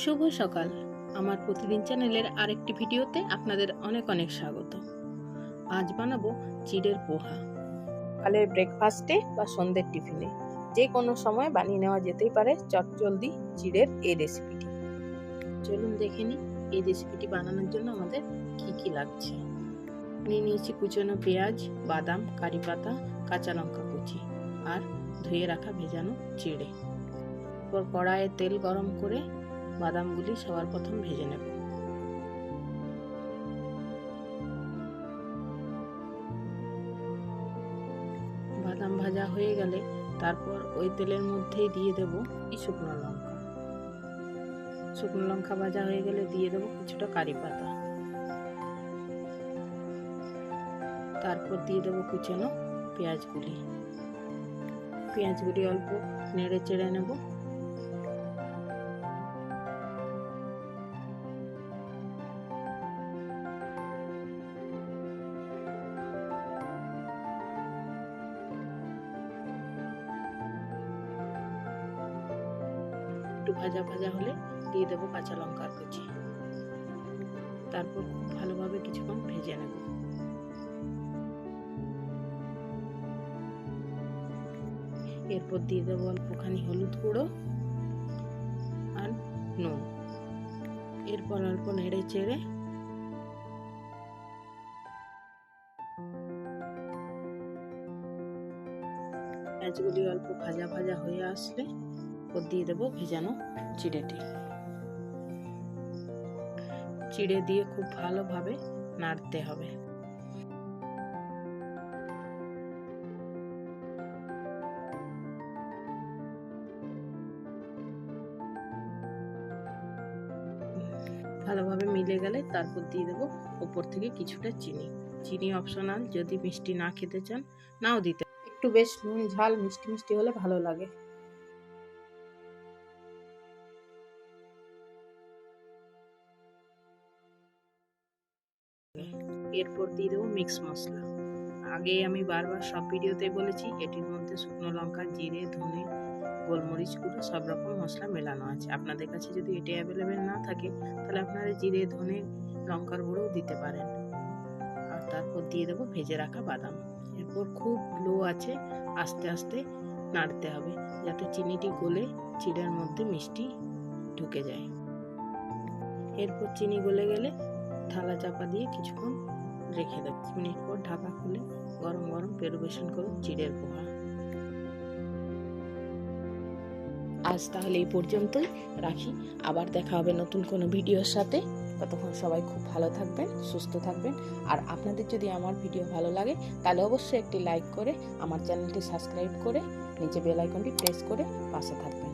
শুভ সকাল। আমার প্রতিদিন চ্যানেলের আরেকটি ভিডিওতে আপনাদের অনেক অনেক স্বাগত। আজ বানাবো চিড়ের পোহা। সকালের ব্রেকফাস্টে বা সন্ধ্যের টিফিনে যে কোনো সময় বানিয়ে নেওয়া যেতেই পারে চটজলদি চিড়ের এই রেসিপিটি চলুন দেখে নিই এই রেসিপিটি বানানোর জন্য আমাদের কি কি লাগছে। নিয়ে নিয়েছি কুচনো পেঁয়াজ, বাদাম, কারি পাতা, কাঁচা লঙ্কা কুচি আর ধুয়ে রাখা ভেজানো চিড়ে। এরপর কড়াইয়ে তেল গরম করে বাদামগুলি সবার প্রথম ভেজে নেব। বাদাম ভাজা হয়ে গেলে তারপর ওই তেলের মধ্যেই দিয়ে দেব শুকনো লঙ্কা। শুকনো লঙ্কা ভাজা হয়ে গেলে দিয়ে দেবো কিছুটা কারি পাতা। তারপর দিয়ে দেবো কুচানো পেঁয়াজগুলি। পেঁয়াজগুলি অল্প নেড়ে চেড়ে নেব। একটু ভাজা ভাজা হলে দিয়ে দেবো কাঁচা লঙ্কার কুচি। তারপর খুব ভালোভাবে কিছুক্ষণ ভেজে নেব। এরপর দিয়ে দেবো অল্পখানি হলুদ গুঁড়ো আর নুন। এরপর অল্প নেড়ে চেড়ে পেঁয়াজগুলি অল্প ভাজা ভাজা হয়ে আসলে ওর দিয়ে দেবো ভেজানো চিড়েটি। চিড়ে দিয়ে খুব ভালোভাবে নাড়তে হবে। ভালোভাবে মিলে গেলে তারপর দিয়ে দেবো ওপর থেকে কিছুটা চিনি। চিনি অপশনাল যদি মিষ্টি না খেতে চান নাও দিতে। একটু বেশ নুন ঝাল মিষ্টি মিষ্টি হলে ভালো লাগে। এরপর দিয়ে দেবো মিক্স মশলা। আগে আমি বারবার সব ভিডিওতে বলেছি এটির মধ্যে শুকনো লঙ্কা জিরে ধনে গোলমরিচ গুঁড়ো সব রকম মশলা মেলানো আছে। আপনাদের কাছে যদি এটি অ্যাভেলেবেল না থাকে, তাহলে আপনারা জিরে, ধনে, লঙ্কার গুঁড়োও দিতে পারেন। আর তারপর দিয়ে দেবো ভেজে রাখা বাদাম। এরপর খুব লো আছে, আস্তে আস্তে নাড়তে হবে, যাতে চিনিটি গলে চিড়ের মধ্যে মিষ্টি ঢুকে যায়। এরপর চিনি গলে গেলে থালা চাপা দিয়ে কিছুক্ষণ রেখে দেব। মিনিট পর ঢাকা খুলে গরম গরম পরিবেশন করুন চিড়ের পোহা আজ তাহলে এই পর্যন্তই রাখি। আবার দেখা হবে নতুন কোনো ভিডিওর সাথে। ততক্ষণ সবাই খুব ভালো থাকবেন, সুস্থ থাকবেন। আর আপনাদের যদি আমার ভিডিও ভালো লাগে, তাহলে অবশ্যই একটি লাইক করে আমার চ্যানেলটি সাবস্ক্রাইব করে নিচে বেল আইকনটি প্রেস করে পাশে থাকবেন।